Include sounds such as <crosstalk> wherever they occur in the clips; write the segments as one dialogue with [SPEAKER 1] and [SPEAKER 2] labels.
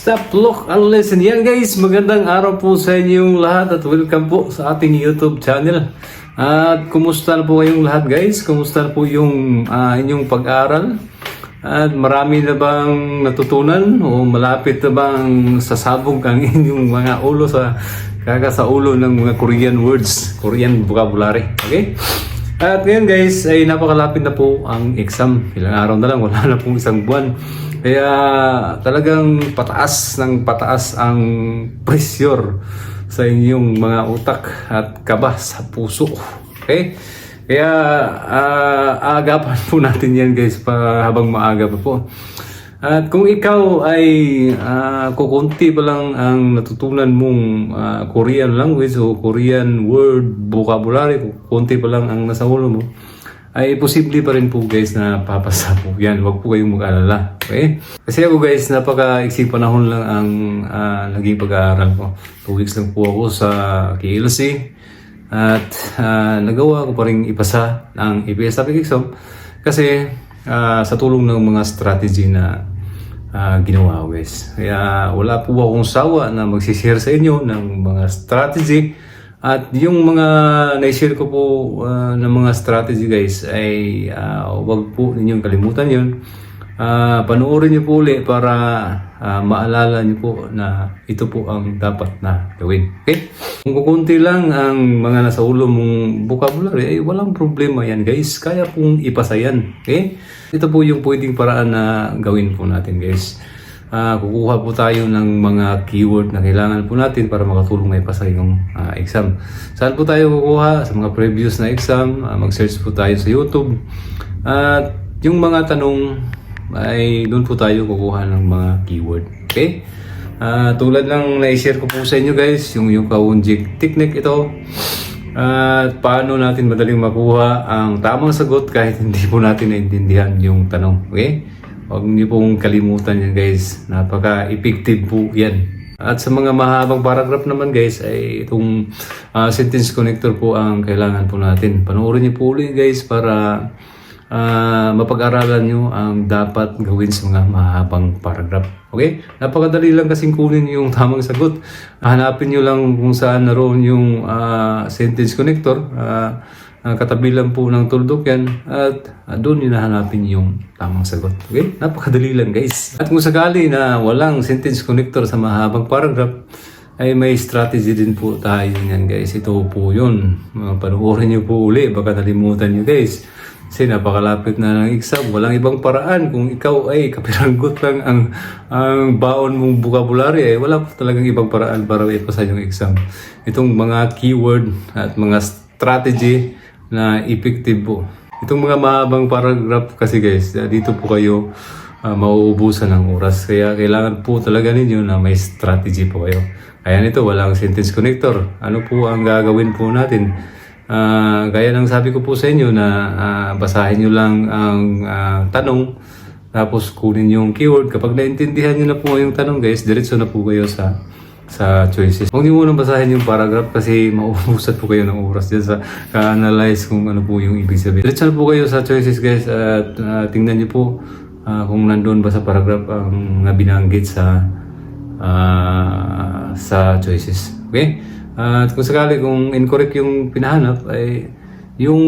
[SPEAKER 1] Stop, look, and listen. Yan guys, magandang araw po sa inyong lahat at welcome po sa ating YouTube channel. At kumusta na po kayong lahat guys? Kumusta na po yung ah, inyong pag-aaral? At marami na bang natutunan o malapit na bang sasabog ang <laughs> inyong mga ulo sa kaka sa ulo ng mga Korean words, Korean vocabulary. Okay? At ngayon guys, ay napakalapit na po ang exam. Ilang araw na lang, wala na pong isang buwan. Kaya talagang pataas ng pataas ang pressure sa inyong mga utak at kaba sa puso. Okay? Kaya ah, aagapan po natin yan guys pa habang maaga pa po. At kung ikaw ay uh, kukunti pa lang ang natutunan mong ah, Korean language o Korean word vocabulary, kukunti pa lang ang nasa ulo mo, ay posible pa rin po guys na papasa po yan. Huwag po kayong mag-alala. Okay? Kasi ako guys, napaka-iksing panahon lang ang ah, naging pag-aaral ko. Two weeks lang po ako sa KLC. At ah, nagawa ko pa rin ipasa ang EPS topic exam kasi ah, sa tulong ng mga strategy na ah, ginawa ko guys. Kaya wala po akong sawa na magsishare sa inyo ng mga strategy at yung mga na-share ko po ah, ng mga strategy guys ay ah, wag po ninyong kalimutan yun. Ah, panoorin niyo po ulit para ah, maalala niyo po na ito po ang dapat na gawin. Okay? Kung kukunti lang ang mga nasa ulo mong vocabulary, ay walang problema yan guys. Kaya pong ipasa yan. Okay? Ito po yung pwedeng paraan na gawin po natin guys. Ah, kukuha po tayo ng mga keyword na kailangan po natin para makatulong na ipasa yung ah, exam. Saan po tayo kukuha? Sa mga previous na exam, ah, mag-search po tayo sa YouTube. At yung mga tanong ay doon po tayo kukuha ng mga keyword. Okay? Ah, tulad ng na-share ko po sa inyo guys, yung yung kaunjik technique ito. At paano natin madaling makuha ang tamang sagot kahit <laughs> hindi po natin naintindihan yung tanong. Okay? Huwag niyo pong kalimutan yan guys. Napaka-effective po yan. At sa mga mahabang paragraph naman guys ay itong ah, sentence connector po ang kailangan po natin. Panoorin niyo po ulit guys para ah, mapag-aralan nyo ang dapat gawin sa mga mahabang paragraph. Okay? Napakadali lang kasing kunin yung <laughs> tamang sagot. Hanapin nyo lang kung saan naroon yung ah, sentence connector. Ah, ah, katabi lang po ng tuldok yan at ah, doon yun nahanapin yung tamang sagot. Okay? Napakadali lang guys. At kung sakali na walang sentence connector sa mahabang paragraph, ay may strategy din po tayo yan guys. Ito po yun. Uh, nyo po uli. Baka nalimutan nyo guys. Kasi napakalapit na ng exam. Walang ibang paraan. Kung ikaw ay kapiranggot lang ang, ang baon mong vocabulary, eh, wala po talagang ibang paraan para ipasa yung exam. Itong mga keyword at mga strategy na effective po. Itong mga mahabang paragraph kasi guys, ah, dito po kayo uh, mauubusan ng oras. Kaya kailangan po talaga ninyo na may strategy po kayo. Kaya nito, walang sentence connector. Ano po ang gagawin po natin? Ah, gaya ng sabi ko po sa inyo na ah, basahin nyo lang ang ah, tanong tapos kunin yung keyword. Kapag naintindihan nyo na po yung tanong guys, diretso na po kayo sa sa choices. Huwag niyo munang basahin yung paragraph kasi mauubusat po kayo ng oras dyan sa ka-analyze kung ano po yung ibig sabihin. Diretso na po kayo sa choices guys at ah, tingnan niyo po ah, kung nandun ba sa paragraph ang mga binanggit sa ah, sa choices. Okay? At kung sakali kung incorrect yung pinahanap ay yung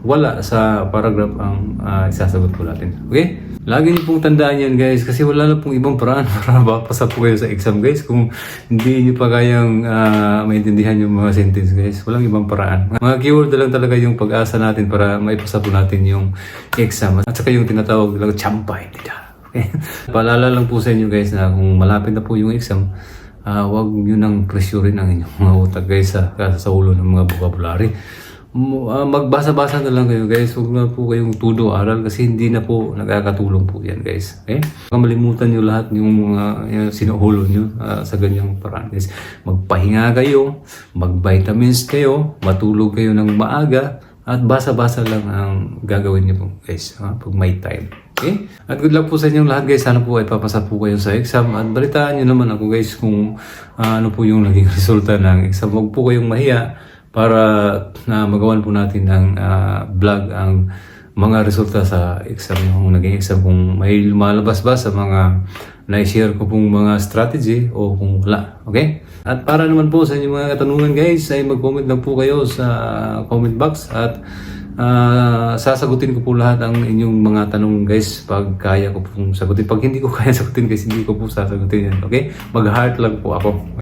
[SPEAKER 1] wala sa paragraph ang ah, isasagot po natin. Okay? Lagi niyo pong tandaan yan guys kasi wala na pong ibang paraan <laughs> para mapasa po kayo sa exam guys kung hindi niyo pa kayang ah, maintindihan yung mga sentence guys. Walang ibang paraan. Mga keyword na lang talaga yung pag-asa natin para maipasa po natin yung exam. At saka yung tinatawag lang champay nila. Okay? <laughs> Paalala lang po sa inyo guys na kung malapit na po yung exam, ah wag nyo nang pressurein ang inyong mga utak guys sa, sa ulo ng mga vocabulary. Ah, magbasa-basa na lang kayo guys. Huwag na po kayong tudo aral kasi hindi na po nagkakatulong po yan guys. Okay? Baka malimutan nyo lahat yung mga yung sinuhulo nyo ah, sa ganyang paraan guys. Magpahinga kayo, mag-vitamins kayo, matulog kayo ng maaga, at basa-basa lang ang gagawin niyo po guys ha? pag may time. Okay? At good luck po sa inyong lahat guys. Sana po ay papasa po kayo sa exam. At balitaan niyo naman ako guys kung ah, ano po yung naging <laughs> resulta ng exam. Huwag po kayong mahiya para na magawan po natin ng ah, vlog ang mga resulta sa exam yung naging exam kung may lumalabas ba sa mga na-share ko pong mga strategy o kung wala. Okay? At para naman po sa inyong mga katanungan guys, ay mag-comment lang po kayo sa comment box at ah, sasagutin ko po lahat ang inyong mga tanong guys pag kaya ko pong sagutin. Pag hindi ko kaya <laughs> sagutin guys, hindi ko po sasagutin yan. Okay? Mag-heart lang po ako.